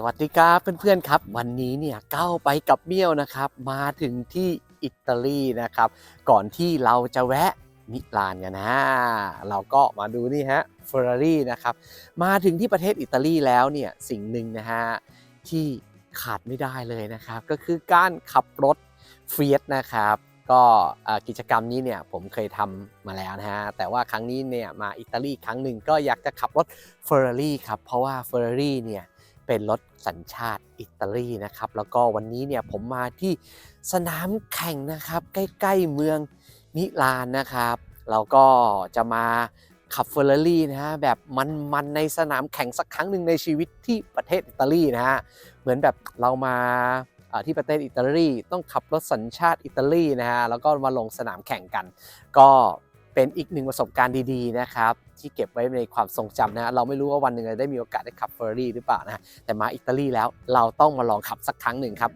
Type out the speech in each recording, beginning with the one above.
สวัสดีครับเพื่อนๆครับ วันนี้เนี่ยก้าวไปกับเมี่ยวนะครับ มาถึงที่อิตาลีนะครับ ก่อนที่เราจะแวะมิลานกันนะเราก็มาดูนี่ฮะเฟอร์รารี่นะครับมาถึงที่ประเทศอิตาลีแล้วเนี่ยสิ่งหนึ่งนะฮะที่ขาดไม่ได้เลยนะครับ ก็คือการขับรถเฟียสนะครับก็กิจกรรมนี้เนี่ยผมเคยทำมาแล้วนะฮะแต่ว่าครั้งนี้เนี่ยมาอิตาลีครั้งหนึ่งก็อยากจะขับรถเฟอร์รารี่ครับเพราะว่าเฟอร์รารี่เนี่ย เป็นรถสัญชาติอิตาลีนะครับ แล้วก็วันนี้เนี่ยผมมาที่สนามแข่งนะครับ ใกล้ๆเมืองมิลานนะครับเราก็จะมาขับเฟอร์รารี่นะฮะแบบมันๆในสนามแข่งสักครั้งหนึ่งในชีวิตที่ประเทศอิตาลีนะฮะเหมือนแบบเรามาที่ประเทศอิตาลีต้องขับรถสัญชาติอิตาลีนะฮะแล้วก็มาลงสนามแข่งกัน ก็ เป็นอีกหนึ่งประสบการณ์ดีๆนะครับที่เก็บไว้ในความทรงจำนะเราไม่รู้ว่าวันหนึ่งจะได้มีโอกาสได้ขับเฟอร์รี่หรือเปล่านะฮะแต่มาอิตาลีแล้วเราต้องมาลองขับสักครั้งหนึ่งครับ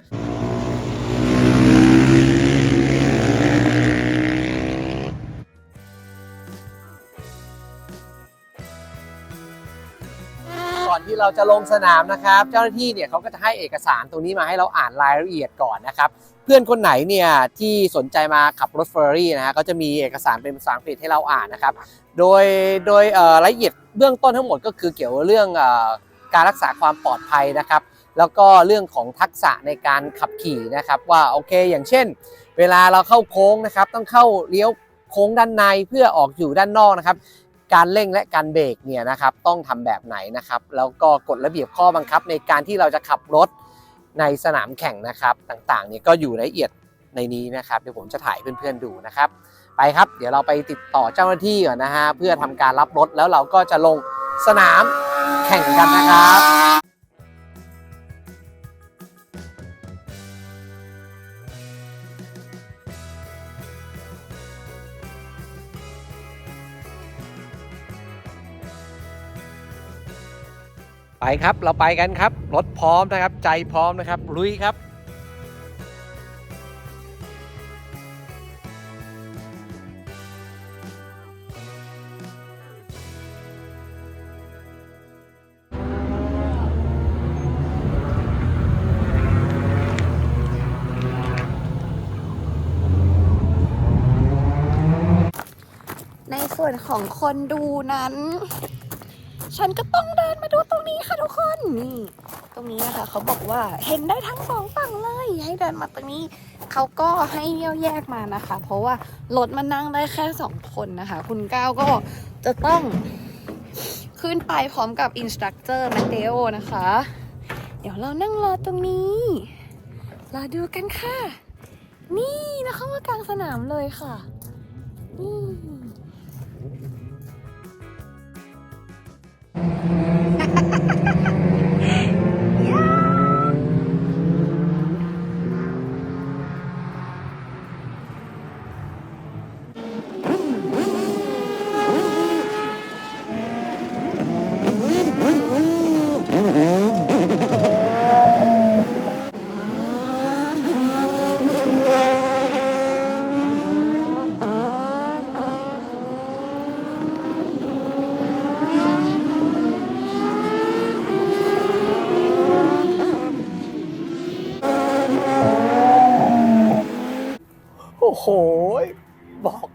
ก่อนที่เราจะลงสนามนะครับ เจ้าหน้าที่เนี่ยเขาก็จะให้เอกสารตรงนี้มาให้เราอ่านรายละเอียดก่อนนะครับ เพื่อนคนไหนเนี่ยที่สนใจมาขับรถเฟอร์รี่นะฮะก็จะมีเอกสารเป็นภาษาอังกฤษให้เราอ่านนะครับ โดยโดยรายละเอียดเบื้องต้นทั้งหมดก็คือเกี่ยวกับเรื่องอการรักษาความปลอดภัยนะครับ แล้วก็เรื่องของทักษะในการขับขี่นะครับ ว่าโอเค อย่างเช่น เวลาเราเข้าโค้งนะครับ ต้องเข้าเลี้ยวโค้งด้านในเพื่อออกอยู่ด้านนอกนะครับ การเร่งและการเบรกเนี่ยนะครับต้องทำแบบไหนนะครับ แล้วก็กฎระเบียบข้อบังคับในการที่เราจะขับรถ ในสนามแข่งนะครับต่างๆเนี่ยก็อยู่ในละเอียดในนี้นะครับเดี๋ยวผมจะถ่ายเพื่อนๆดูนะครับ ไปครับ เดี๋ยวเราไปติดต่อเจ้าหน้าที่ก่อนนะฮะเพื่อทำการรับรถแล้วเราก็จะลงสนามแข่งกันนะครับ ไปครับเราไปกันครับ รถพร้อมนะครับ ใจพร้อมนะครับ ลุยครับในส่วนของคนดูนั้น ฉันก็ต้องเดินมาดูตรงนี้ค่ะทุกคนนี่ตรงนี้นะคะเขาบอกว่าเห็นได้ทั้งสองฝั่งเลยให้เดินมาตรงนี้เขาก็ให้เยี่ยวแยกมานะคะ เพราะว่ารถมันนั่งได้แค่สองคนนะคะ คุณก้าวก็จะต้องขึ้นไปพร้อมกับอินสตรัคเตอร์มตเตโอนะคะ เดี๋ยวเรานั่งรอตรงนี้รอดูกันค่ะ นี่นะเข้ามากลางสนามเลยค่ะนี่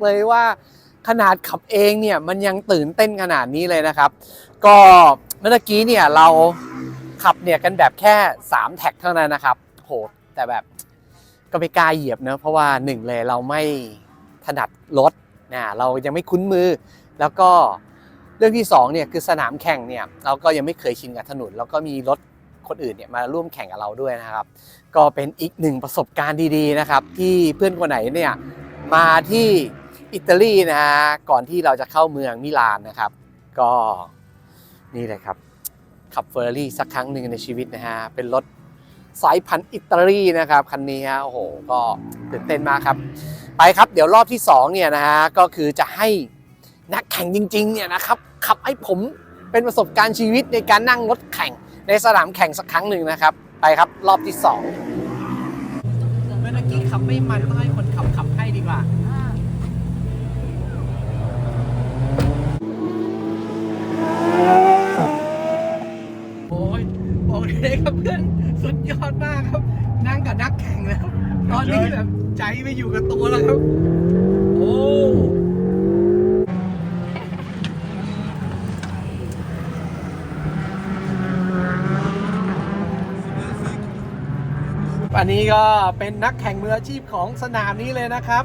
เลยว่าขนาดขับเองเนี่ยมันยังตื่นเต้นขนาดนี้เลยนะครับ ก็เมื่อกี้เนี่ยเราขับเนี่ยกันแบบแค่ 3 แท็กเท่านั้นนะครับโหแต่แบบก็ไม่กล้าเหยียบเนะเพราะว่าหนึ่งเลยเราไม่ถนัดรถนะเรายังไม่คุ้นมือ แล้วก็เรื่องที่สองเนี่ยคือสนามแข่งเนี่ยเราก็ยังไม่เคยชินกับถนนแล้วก็มีรถคนอื่นเนี่ยมาร่วมแข่งกับเราด้วยนะครับ ก็เป็นอีกหนึ่งประสบการณ์ดีๆนะครับ ที่เพื่อนคนไหนเนี่ยมาที่ อิตาลีนะฮะก่อนที่เราจะเข้าเมืองมิลานนะครับ ก็นี่เลยครับ ขับเฟอร์รารี่สักครั้งหนึ่งในชีวิตนะฮะเป็นรถสายพันธุ์อิตาลีนะครับคันนี้ฮะโอ้โหก็ตื่นเต้นมากครับ ไปครับเดี๋ยวรอบที่สองเนี่ยนะฮะก็คือจะให้นักแข่งจริงๆเนี่ยนะครับขับให้ผมเป็นประสบการณ์ชีวิตในการนั่งรถแข่งในสนามแข่งสักครั้งหนึ่งนะครับ ไปครับรอบที่สองเมื่อกี้ขับไม่มันต้องให้คนขับขับให้ดีกว่า โอ้ยบอกเลยครับเพื่อนสุดยอดมากครับ นั่งกับนักแข่งแล้ว ตอนนี้แบบใจไม่อยู่กับตัวแล้วครับ โอ้อันนี้ก็เป็นนักแข่งมืออาชีพของสนามนี้เลยนะครับ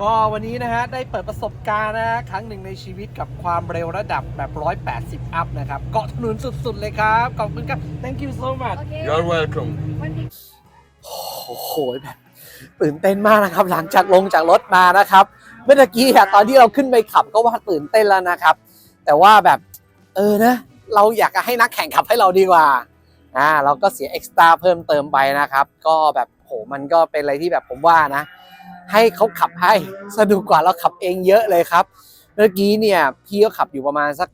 ก็วันนี้นะฮะได้เปิดประสบการณ์นะฮะครั้งหนึ่งในชีวิตกับความเร็วระดับแบบ 180 อัพนะครับ เกาะถนนสุดๆเลยครับ ขอบคุณครับ thank you so much You're welcome. โอ้โหแบบตื่นเต้นมากนะครับ หลังจากลงจากรถมานะครับ เมื่อตะกี้อะตอนที่เราขึ้นไปขับก็ว่าตื่นเต้นแล้วนะครับ แต่ว่าแบบเออนะ เราอยากจะให้นักแข่งขับให้เราดีกว่าอ่าเราก็เสียเอ็กซ์ตร้าเพิ่มเติมไปนะครับ ก็แบบโหมันก็เป็นอะไรที่แบบผมว่านะ ให้เขาขับให้สนุกกว่าเราขับเองเยอะเลยครับ เมื่อกี้เนี่ยพี่ก็ขับอยู่ประมาณสัก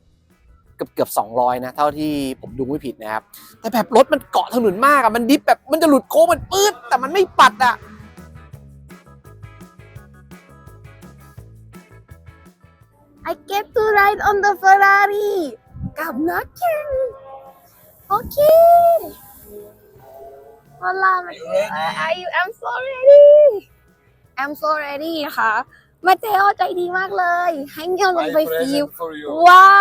เกือบเกือบสองร้อยนะ เท่าที่ผมดูไม่ผิดนะครับ แต่แบบรถมันเกาะถนนมากอะมันดิฟแบบมันจะหลุดโค้งมันปื๊ดแต่มันไม่ปัดอะ I get to ride on the Ferrari กับนักแข่งโอเค Hola Are you ready? Are you I'm so ready I'm so ready ค่ะมาเจโอใจดีมากเลย ให้เงี้ยลง My ไปฟิล present for you. ว้า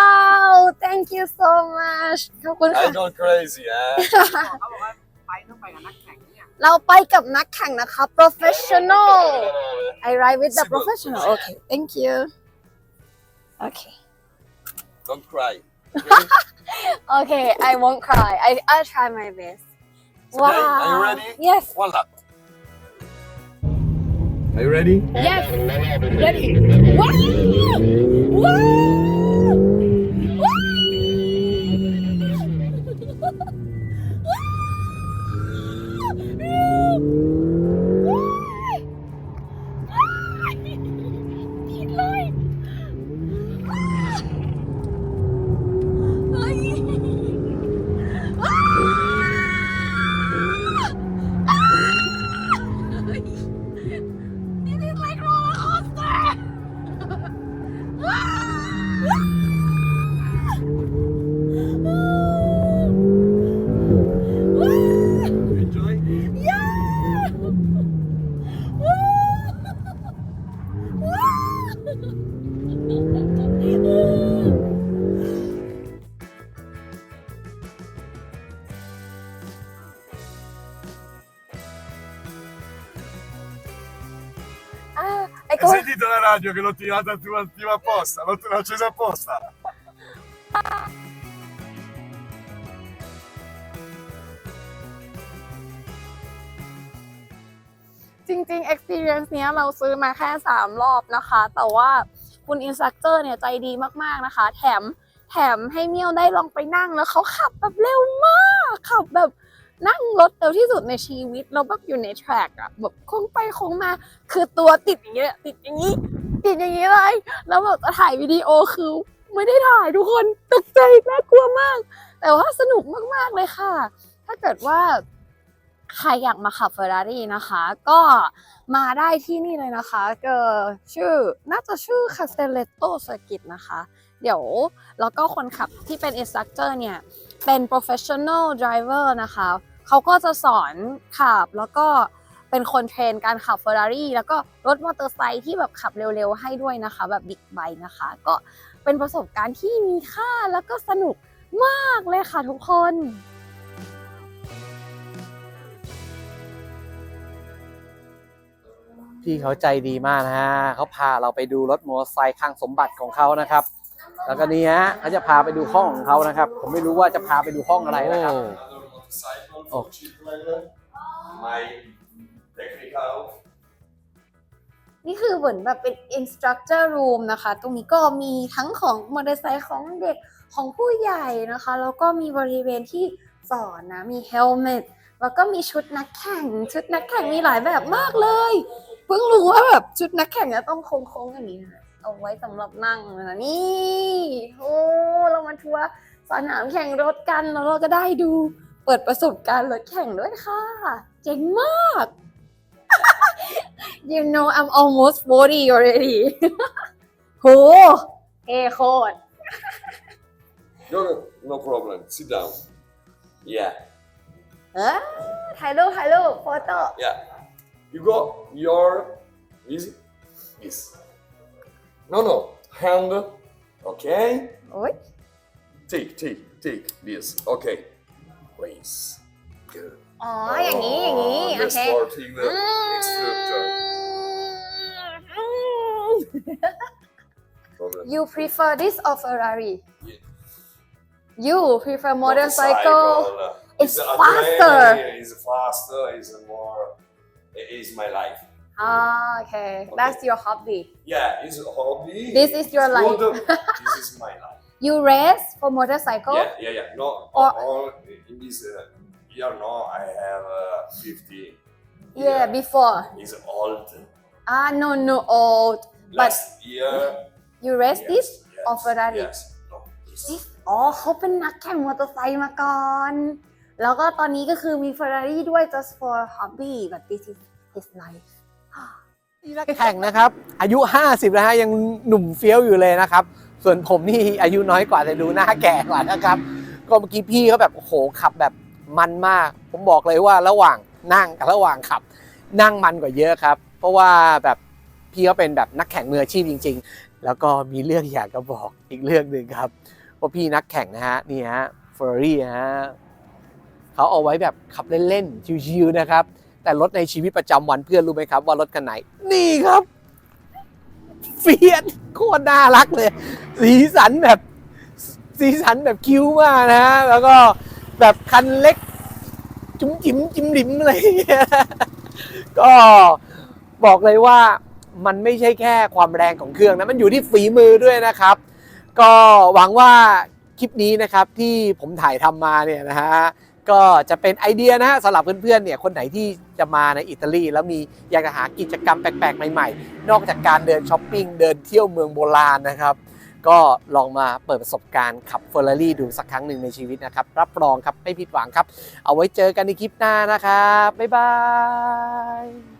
ว thank you so much ขอบคุณค่ะ I go crazy, eh? เขาบอกว่าไปต้องไปกับนักแข่งเนี่ย เราไปกับนักแข่งนะคะ professional I ride with the Super. professional okay thank you okay Don't cry. okay I won't cry I I'll try my best Okay, are you ready? yes One lap. are you ready? yes. Ready. Wow wow Hai ก็ sentito la radio che l'ho tirata tu attiva apposta? L'ho l'ho accesa apposta. จริงๆ experience เนี้ยเราซื้อมาแค่ 3 รอบนะคะ แต่ว่าคุณ instructor เนี่ยใจดีมากๆนะคะ แถมแถมให้เมี่ยวได้ลองไปนั่งแล้วเขาขับแบบเร็วมาก ขับแบบ นั่งรถเร็วที่สุดในชีวิตแล้วแบบอยู่ใน track อะแบบคงไปคงมา คือตัวติดอย่างเงี้ยติดอย่างนี้ ติดอย่างนี้เลยแล้วแบบจะถ่ายวิดีโอคือไม่ได้ถ่ายทุกคนตกใจน่ากลัวมาก แต่ว่าสนุกมากๆเลยค่ะ ถ้าเกิดว่าใครอยากมาขับ Ferrari นะคะ ก็มาได้ที่นี่เลยนะคะเก็ชื่อน่าจะชื่อ Castelletto Circuit นะคะ เดี๋ยวแล้วก็คนขับที่เป็น instructor เนี่ย เป็น professional driver นะคะ เขาก็จะสอนขับแล้วก็เป็นคนเทรนการขับ Ferrari แล้วก็รถมอเตอร์ไซค์ที่แบบขับเร็วๆ ให้ด้วยนะคะ แบบบิ๊กไบค์นะคะ ก็เป็นประสบการณ์ที่มีค่าแล้วก็สนุกมากเลยค่ะทุกคนพี่เขาใจดีมากนะฮะเขาพาเราไปดูรถมอเตอร์ไซค์ข้างสมบัติของเขานะครับ แล้วก็นี่ฮะเขาจะพาไปดูห้องของเขานะครับ ผมไม่รู้ว่าจะพาไปดูห้องอะไรนะครับ Motorcycle, Oh. cheap level. My technical นี่คือเหมือนแบบเป็น instructor room นะคะ ตรงนี้ก็มีทั้งของมอเตอร์ไซค์ของเด็กของผู้ใหญ่นะคะ แล้วก็มีบริเวณที่สอนนะ มี helmet แล้วก็มีชุดนักแข่ง ชุดนักแข่งมีหลายแบบมากเลย เพิ่งรู้ว่าแบบชุดนักแข่งจะต้องโค้งๆอย่างนี้นะเอาไว้สำหรับนั่งนะนี่ โอ้ เรามาทัวร์สนามแข่งรถกันแล้วเราก็ได้ดูเปิดประสบการณ์รถแข่งด้วยค่ะ เจ๋งมาก you know I'm almost 40 already โหเท่โคตร No, no, no problem. Sit down. Yeah, เออถ่ายรูปถ่ายรูปโฟโต้ yeah. You got your Easy. This. No, no. Hand. Okay. โอ๊ย Take, take, take this. Okay. Raise. Good. อ๋อ อย่างนี้ อย่างนี้ โอ Let's เค starting the instructor. Problem. You prefer this or Ferrari Yeah. You prefer motorcycle Motorcycle. It's a faster. adrenaline, It's faster. It's more. It is my life. อ่าโอเค That's your hobby Yeah, it's a hobby. This is your It's life. good. this is my life. You race for motorcycle Yeah, yeah, yeah. No, Or- all in this uh, year, no, I have uh, 50. Yeah before It's old. Ah no no old But- Last year. You race this yes, or Ferrari Yes. No, this. This อ๋อเขาเป็นนักแข่งมอเตอร์ไซค์มาก่อน แล้วก็ตอนนี้ก็คือมี Ferrari ด้วย just for hobby but this is his life นี่นักแข่งนะครับ อายุ 50แล้วฮะยังหนุ่มเฟี้ยวอยู่เลยนะครับ ส่วนผมนี่อายุน้อยกว่าแต่ดูหน้าแก่กว่านะครับ ก็เมื่อกี้พี่เขาแบบโอ้โหขับแบบมันมาก ผมบอกเลยว่าระหว่างนั่งกับระหว่างขับ นั่งมันกว่าเยอะครับ เพราะว่าแบบพี่เขาเป็นแบบนักแข่งมืออาชีพจริง ๆ แล้วก็มีเรื่องอยากจะบอกอีกเรื่องหนึ่งครับว่าพี่นักแข่งนะฮะนี่ฮะเฟอร์รี่ฮะเขาเอาไว้แบบขับเล่นๆชิวๆนะครับ แต่รถในชีวิตประจำวันเพื่อนรู้ไหมครับว่ารถคันไหน นี่ครับเฟียดโคตรน่ารักเลย สีสันแบบสีสันแบบคิ้วมากนะฮะแล้วก็แบบคันเล็ก จุ๋มจิ๋มจิ๋มดิ๋มอะไรอย่างเงี้ยก็บอกเลยว่ามันไม่ใช่แค่ความแรงของเครื่องนะ มันอยู่ที่ฝีมือด้วยนะครับ ก็หวังว่าคลิปนี้นะครับที่ผมถ่ายทำมาเนี่ยนะฮะ ก็จะเป็นไอเดียนะฮะสำหรับเพื่อนๆเนี่ยคนไหนที่จะมาในอิตาลี แล้วมีอยากจะหากิจกรรมแปลกๆใหม่ๆ นอกจากการเดินช้อปปิ้งเดินเที่ยวเมืองโบราณนะครับ ก็ลองมาเปิดประสบการณ์ขับเฟอร์รารี่ดูสักครั้งหนึ่งในชีวิตนะครับ รับรองครับไม่ผิดหวังครับ เอาไว้เจอกันในคลิปหน้านะครับบ๊ายบาย